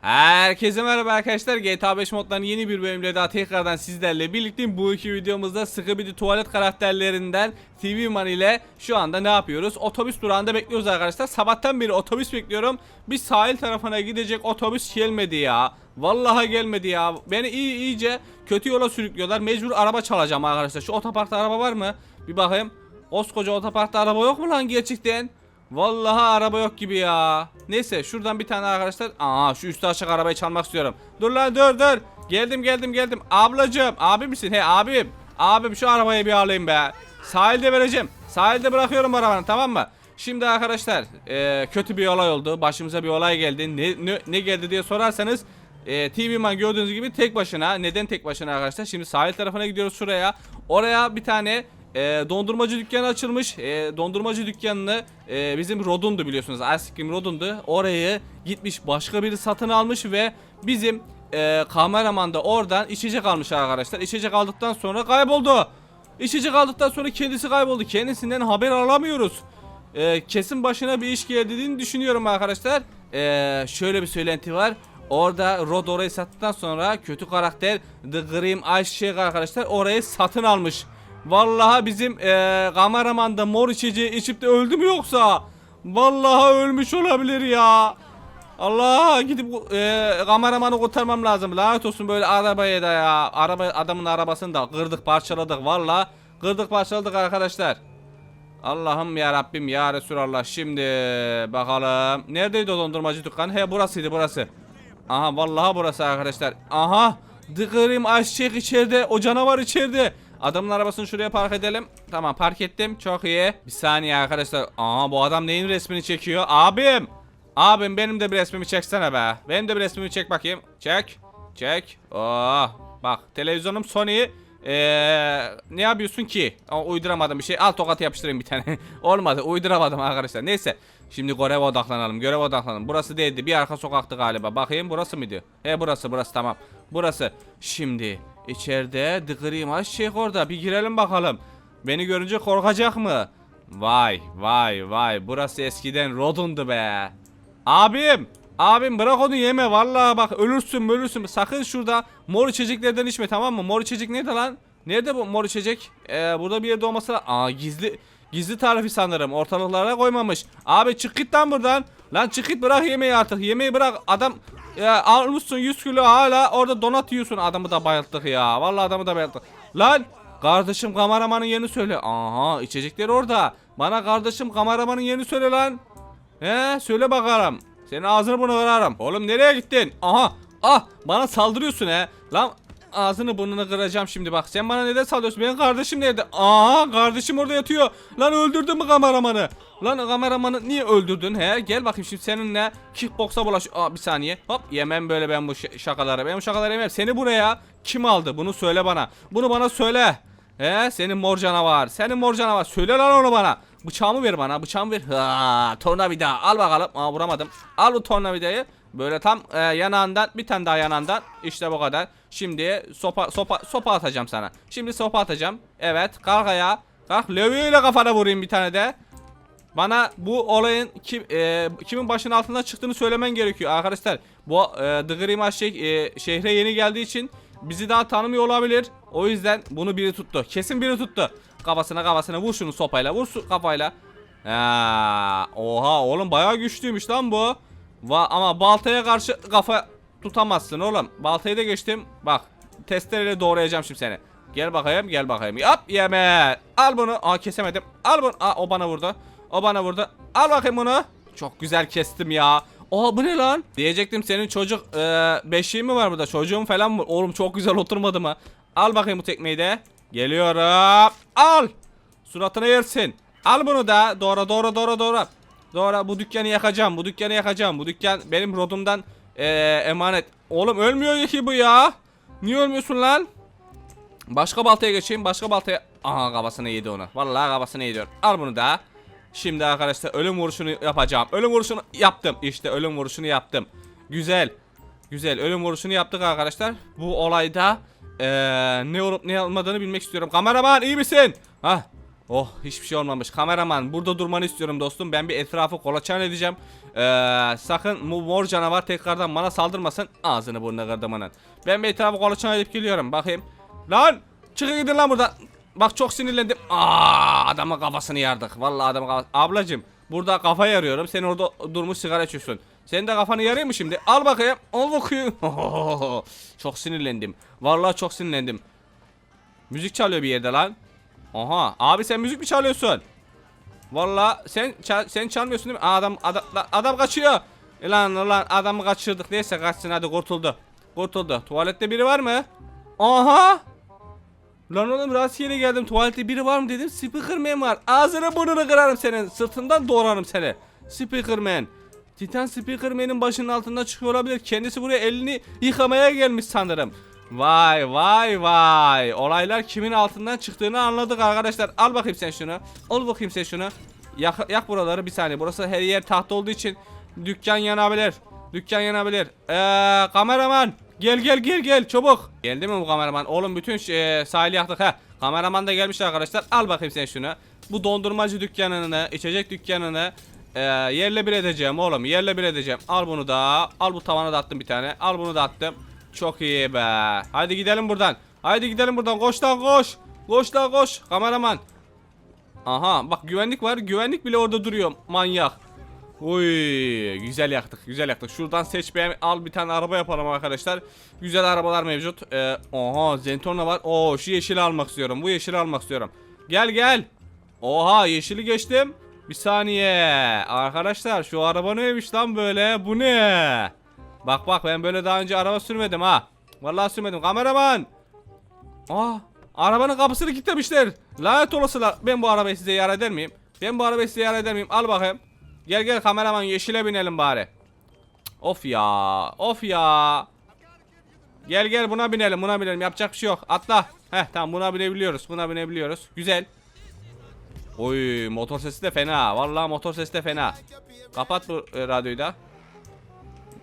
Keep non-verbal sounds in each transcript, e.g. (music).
Herkese merhaba arkadaşlar GTA 5 modlarının yeni bir bölümle daha tekrardan sizlerle birlikteyim. Bu iki videomuzda bir tuvalet karakterlerinden TV Man ile şu anda ne yapıyoruz? Otobüs durağında bekliyoruz arkadaşlar. Sabahtan beri otobüs bekliyorum. Bir sahil tarafına gidecek otobüs gelmedi ya. Vallahi gelmedi ya. Beni iyi iyice kötü yola sürüklüyorlar. Mecbur araba çalacağım arkadaşlar. Şu otoparkta araba var mı? Bir bakayım. Koskoca otoparkta araba yok mu lan gerçekten? Vallahi araba yok gibi ya. Neyse şuradan bir tane arkadaşlar. Aa şu üstü açık arabayı çalmak istiyorum. Dur lan dur dur. Geldim geldim geldim. Ablacığım abi misin? He abim. Abim şu arabayı bir alayım be. Sahilde vereceğim. Sahilde bırakıyorum arabanı tamam mı? Şimdi arkadaşlar e, kötü bir olay oldu. Başımıza bir olay geldi. Ne, ne, ne geldi diye sorarsanız e, TV Man gördüğünüz gibi tek başına. Neden tek başına arkadaşlar? Şimdi sahil tarafına gidiyoruz şuraya. Oraya bir tane e, dondurmacı dükkanı açılmış. E, dondurmacı dükkanını e, bizim Rodun'du biliyorsunuz. Ice Cream Rodun'du. Orayı gitmiş başka biri satın almış ve bizim e, kameraman da oradan içecek almış arkadaşlar. İçecek aldıktan sonra kayboldu. İçecek aldıktan sonra kendisi kayboldu. Kendisinden haber alamıyoruz. E, kesin başına bir iş geldiğini düşünüyorum arkadaşlar. E, şöyle bir söylenti var. Orada Rod orayı sattıktan sonra kötü karakter The Grim Ayşe arkadaşlar orayı satın almış. Vallahi bizim eee kameraman mor içeceği içip de öldü mü yoksa? Vallahi ölmüş olabilir ya. Allah gidip eee kameramanı kurtarmam lazım. Lanet olsun böyle arabaya da ya. Araba adamın arabasını da kırdık parçaladık vallahi. Kırdık parçaladık arkadaşlar. Allah'ım ya Rabbim ya Resulallah. Şimdi bakalım. Neredeydi o dondurmacı dükkan? He burasıydı burası. Aha vallahi burası arkadaşlar. Aha. Grim Ayşek içeride. O canavar içeride. Adamın arabasını şuraya park edelim. Tamam park ettim. Çok iyi. Bir saniye arkadaşlar. Aa bu adam neyin resmini çekiyor? Abim. Abim benim de bir resmimi çeksene be. Benim de bir resmimi çek bakayım. Çek. Çek. Oh. Bak televizyonum Sony. Ee, ne yapıyorsun ki? Aa, uyduramadım bir şey. Al tokat yapıştırayım bir tane. (laughs) Olmadı. Uyduramadım arkadaşlar. Neyse. Şimdi göreve odaklanalım. Göreve odaklanalım. Burası değildi. Bir arka sokaktı galiba. Bakayım burası mıydı? He burası burası tamam. Burası. Şimdi içeride The Grim şey orada. Bir girelim bakalım. Beni görünce korkacak mı? Vay vay vay. Burası eskiden Rodun'du be. Abim. Abim bırak onu yeme vallahi bak ölürsün ölürsün. Sakın şurada mor içeceklerden içme tamam mı? Mor içecek nerede lan? Nerede bu mor içecek? Ee, burada bir yerde olması la- Aa gizli gizli tarifi sanırım. Ortalıklara koymamış. Abi çık git lan buradan. Lan çık git bırak yemeği artık. Yemeği bırak. Adam ya almışsın 100 kilo hala orada donat yiyorsun. Adamı da bayılttık ya. Vallahi adamı da bayılttık. Lan kardeşim kameramanın yerini söyle. Aha içecekler orada. Bana kardeşim kameramanın yerini söyle lan. He söyle bakalım. Senin ağzını bunu kırarım. Oğlum nereye gittin? Aha. Ah bana saldırıyorsun he. Lan ağzını burnunu kıracağım şimdi bak. Sen bana neden saldırıyorsun? Benim kardeşim nerede? Aa kardeşim orada yatıyor. Lan öldürdün mü kameramanı? Lan kameramanı niye öldürdün he? Gel bakayım şimdi seninle kickboksa bulaş. Aa bir saniye. Hop yemem böyle ben bu şakaları. Ben bu şakaları yemem. Seni buraya kim aldı? Bunu söyle bana. Bunu bana söyle. He senin mor canavar. Senin mor canavar. Söyle lan onu bana. Bıçağımı ver bana. Bıçağımı ver. Ha, tornavida. Al bakalım. Aa vuramadım. Al bu tornavidayı. Böyle tam e, yanağından bir tane daha yanağından. İşte bu kadar. Şimdi sopa sopa sopa atacağım sana. Şimdi sopa atacağım. Evet kalk ayağa. Kalk lövyeyle kafana vurayım bir tane de. Bana bu olayın kim, e, kimin başının altından çıktığını söylemen gerekiyor arkadaşlar. Bu e, The şey, e, şehre yeni geldiği için bizi daha tanımıyor olabilir. O yüzden bunu biri tuttu. Kesin biri tuttu. Kafasına kafasına vur şunu sopayla. Vur su kafayla. Ha, oha oğlum bayağı güçlüymüş lan bu. Va ama baltaya karşı kafa tutamazsın oğlum. Baltayı da geçtim. Bak testereyle doğrayacağım şimdi seni. Gel bakayım gel bakayım. Yap yeme. Al bunu. Aa kesemedim. Al bunu. Aa o bana vurdu. O bana vurdu. Al bakayım bunu. Çok güzel kestim ya. Aa bu ne lan? Diyecektim senin çocuk e, beşiğin mi var burada? Çocuğun falan mı? Oğlum çok güzel oturmadı mı? Al bakayım bu tekmeyi de. Geliyorum. Al. Suratına yersin. Al bunu da. Doğru doğru doğru doğru. Doğru bu dükkanı yakacağım. Bu dükkanı yakacağım. Bu dükkan benim rodumdan e, emanet. Oğlum ölmüyor ki bu ya. Niye ölmüyorsun lan? Başka baltaya geçeyim. Başka baltaya. Aha kafasına yedi onu. Vallahi kafasına yedi. Al bunu da. Şimdi arkadaşlar ölüm vuruşunu yapacağım. Ölüm vuruşunu yaptım. İşte ölüm vuruşunu yaptım. Güzel. Güzel. Ölüm vuruşunu yaptık arkadaşlar. Bu olayda eee, ne olup ne olmadığını bilmek istiyorum. Kameraman iyi misin? Hah. Oh hiçbir şey olmamış. Kameraman burada durmanı istiyorum dostum. Ben bir etrafı kolaçan edeceğim. Ee, sakın mor canavar tekrardan bana saldırmasın. Ağzını burnuna kırdım Ben bir etrafı kolaçan edip geliyorum. Bakayım. Lan çıkın gidin lan buradan. Bak çok sinirlendim. Aa adamın kafasını yardık. Vallahi adamın kafası. Ablacım burada kafa yarıyorum. Sen orada durmuş sigara içiyorsun. Senin de kafanı yarıyor mu şimdi? Al bakayım. Al bakayım. (laughs) çok sinirlendim. Vallahi çok sinirlendim. Müzik çalıyor bir yerde lan. Aha abi sen müzik mi çalıyorsun? Valla sen sen çalmıyorsun değil mi? Adam adam adam kaçıyor. Lan lan adamı kaçırdık. Neyse kaçsın hadi kurtuldu. Kurtuldu. Tuvalette biri var mı? Aha! Lan oğlum rastgele geldim. Tuvalette biri var mı dedim. Speakerman var. Ağzını burnunu kırarım senin. Sırtından doğrarım seni. Speakerman. Titan Speakerman'in başının altında çıkıyor olabilir. Kendisi buraya elini yıkamaya gelmiş sanırım. Vay vay vay. Olaylar kimin altından çıktığını anladık arkadaşlar. Al bakayım sen şunu. Al bakayım sen şunu. Yak, yak buraları bir saniye. Burası her yer tahta olduğu için dükkan yanabilir. Dükkan yanabilir. Eee kameraman. Gel gel gel gel çabuk. Geldi mi bu kameraman? Oğlum bütün şey, sahili yaktık ha. Kameraman da gelmiş arkadaşlar. Al bakayım sen şunu. Bu dondurmacı dükkanını, içecek dükkanını e, yerle bir edeceğim oğlum. Yerle bir edeceğim. Al bunu da. Al bu tavana da attım bir tane. Al bunu da attım. Çok iyi be. Hadi gidelim buradan. Haydi gidelim buradan. Koş lan koş. Koş lan koş. Kameraman. Aha bak güvenlik var. Güvenlik bile orada duruyor. Manyak. Uy güzel yaktık güzel yaktık. Şuradan seç al bir tane araba yapalım arkadaşlar. Güzel arabalar mevcut. Ee, oha Zentorna var. Oo şu yeşili almak istiyorum. Bu yeşili almak istiyorum. Gel gel. Oha yeşili geçtim. Bir saniye. Arkadaşlar şu araba neymiş lan böyle? Bu ne? Bak bak ben böyle daha önce araba sürmedim ha. Vallahi sürmedim. Kameraman. Aa, arabanın kapısını kilitlemişler. Lanet olasılar. Ben bu arabayı size yar eder miyim? Ben bu arabayı size yar eder miyim? Al bakayım. Gel gel kameraman yeşile binelim bari. Of ya. Of ya. Gel gel buna binelim buna binelim. Yapacak bir şey yok. Atla. Heh tamam buna binebiliyoruz. Buna binebiliyoruz. Güzel. Oy motor sesi de fena. Vallahi motor sesi de fena. Kapat bu e, radyoyu da.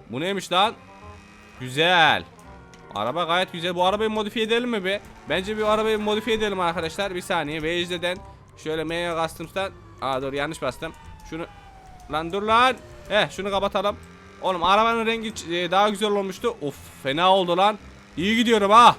Bu neymiş lan? Güzel. Araba gayet güzel. Bu arabayı modifiye edelim mi be? Bence bir arabayı modifiye edelim arkadaşlar. Bir saniye. Vejde'den şöyle Mega Customs'tan. Aa dur yanlış bastım. Şunu lan dur lan. Heh şunu kapatalım. Oğlum arabanın rengi e, daha güzel olmuştu. Of fena oldu lan. İyi gidiyorum ha.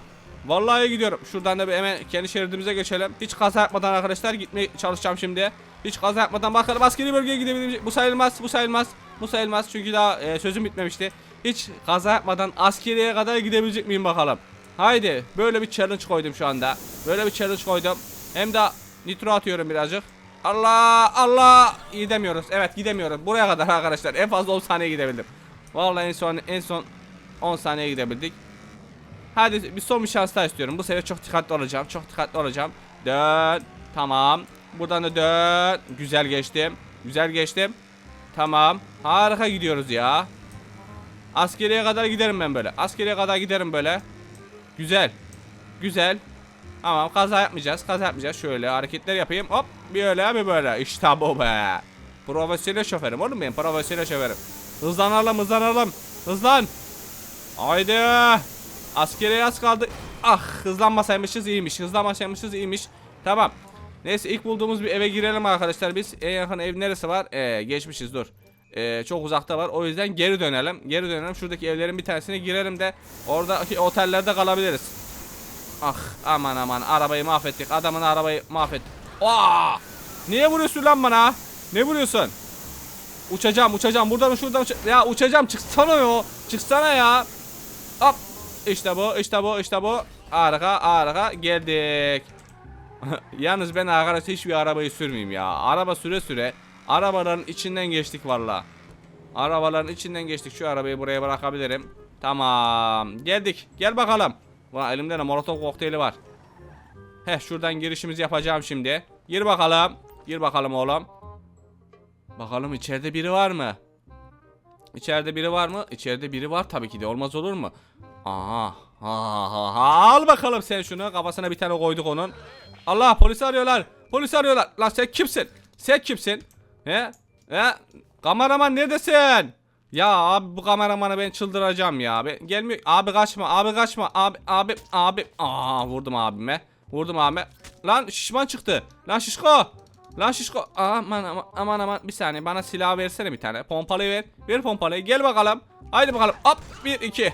Vallahi iyi gidiyorum. Şuradan da bir hemen kendi şeridimize geçelim. Hiç kaza yapmadan arkadaşlar gitmeye çalışacağım şimdi. Hiç kaza yapmadan bakalım askeri bölgeye gidebilirim. Bu sayılmaz, bu sayılmaz. Bu sayılmaz çünkü daha e, sözüm bitmemişti. Hiç kaza yapmadan askeriye kadar gidebilecek miyim bakalım. Haydi böyle bir challenge koydum şu anda. Böyle bir challenge koydum. Hem de nitro atıyorum birazcık. Allah Allah iyi demiyoruz. Evet gidemiyoruz. Buraya kadar arkadaşlar. En fazla 10 saniye gidebildim. Vallahi en son en son 10 saniye gidebildik. Hadi bir son bir şans daha istiyorum. Bu sefer çok dikkatli olacağım. Çok dikkatli olacağım. Dön. Tamam. Buradan da dön. Güzel geçtim. Güzel geçtim. Tamam. Harika gidiyoruz ya. Askeriye kadar giderim ben böyle. Askeriye kadar giderim böyle. Güzel. Güzel. Tamam kaza yapmayacağız. Kaza yapmayacağız. Şöyle hareketler yapayım. Hop. Bir öyle bir böyle. İşte bu be. Profesyonel şoförüm oğlum benim. Profesyonel şoförüm. Hızlanalım hızlanalım. Hızlan. Haydi. Askeriye az kaldı. Ah hızlanmasaymışız iyiymiş. Hızlanmasaymışız iyiymiş. Tamam. Neyse ilk bulduğumuz bir eve girelim arkadaşlar biz. En yakın ev neresi var? Ee, geçmişiz dur. Ee, çok uzakta var. O yüzden geri dönelim. Geri dönelim. Şuradaki evlerin bir tanesine girelim de oradaki otellerde kalabiliriz. Ah aman aman arabayı mahvettik. Adamın arabayı mahvettik. Aa! Niye vuruyorsun lan bana? Ne vuruyorsun? Uçacağım uçacağım. Buradan şuradan uça ya uçacağım. Çıksana ya. Çıksana ya. Hop. İşte bu işte bu işte bu. Harika harika geldik. (laughs) Yalnız ben arkadaşlar hiçbir arabayı sürmeyeyim ya. Araba süre süre arabaların içinden geçtik valla. Arabaların içinden geçtik. Şu arabayı buraya bırakabilirim. Tamam. Geldik. Gel bakalım. Valla elimde de molotov kokteyli var. Heh şuradan girişimizi yapacağım şimdi. Gir bakalım. Gir bakalım oğlum. Bakalım içeride biri var mı? İçeride biri var mı? İçeride biri var tabii ki de. Olmaz olur mu? Aha. Aha. Al bakalım sen şunu. Kafasına bir tane koyduk onun. Allah polis arıyorlar. Polis arıyorlar. Lan sen kimsin? Sen kimsin? He? He? Kameraman neredesin? Ya abi bu kameramanı ben çıldıracağım ya. Ben gelmiyor. Abi kaçma. Abi kaçma. Abi abi abi. Aa vurdum abime. Vurdum abime. Lan şişman çıktı. Lan şişko. Lan şişko. Aman aman aman aman bir saniye bana silah versene bir tane. Pompalıyı ver. Ver pompalıyı. Gel bakalım. Haydi bakalım. Hop 1 2.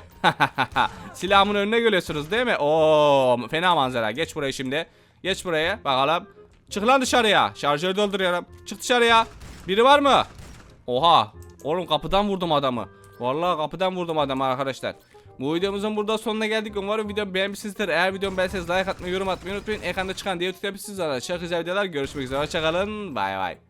(laughs) Silahımın önüne görüyorsunuz değil mi? Oo fena manzara. Geç buraya şimdi. Geç buraya bakalım. Çık lan dışarıya. Şarjörü dolduruyorum. Çık dışarıya. Biri var mı? Oha. Oğlum kapıdan vurdum adamı. Vallahi kapıdan vurdum adamı arkadaşlar. Bu videomuzun burada sonuna geldik. Umarım videomu beğenmişsinizdir. Eğer videomu beğenseniz like atmayı, yorum atmayı unutmayın. Ekranda çıkan diğer tıklayıp siz Çok güzel videolar. Görüşmek üzere. Hoşçakalın. Bay bay.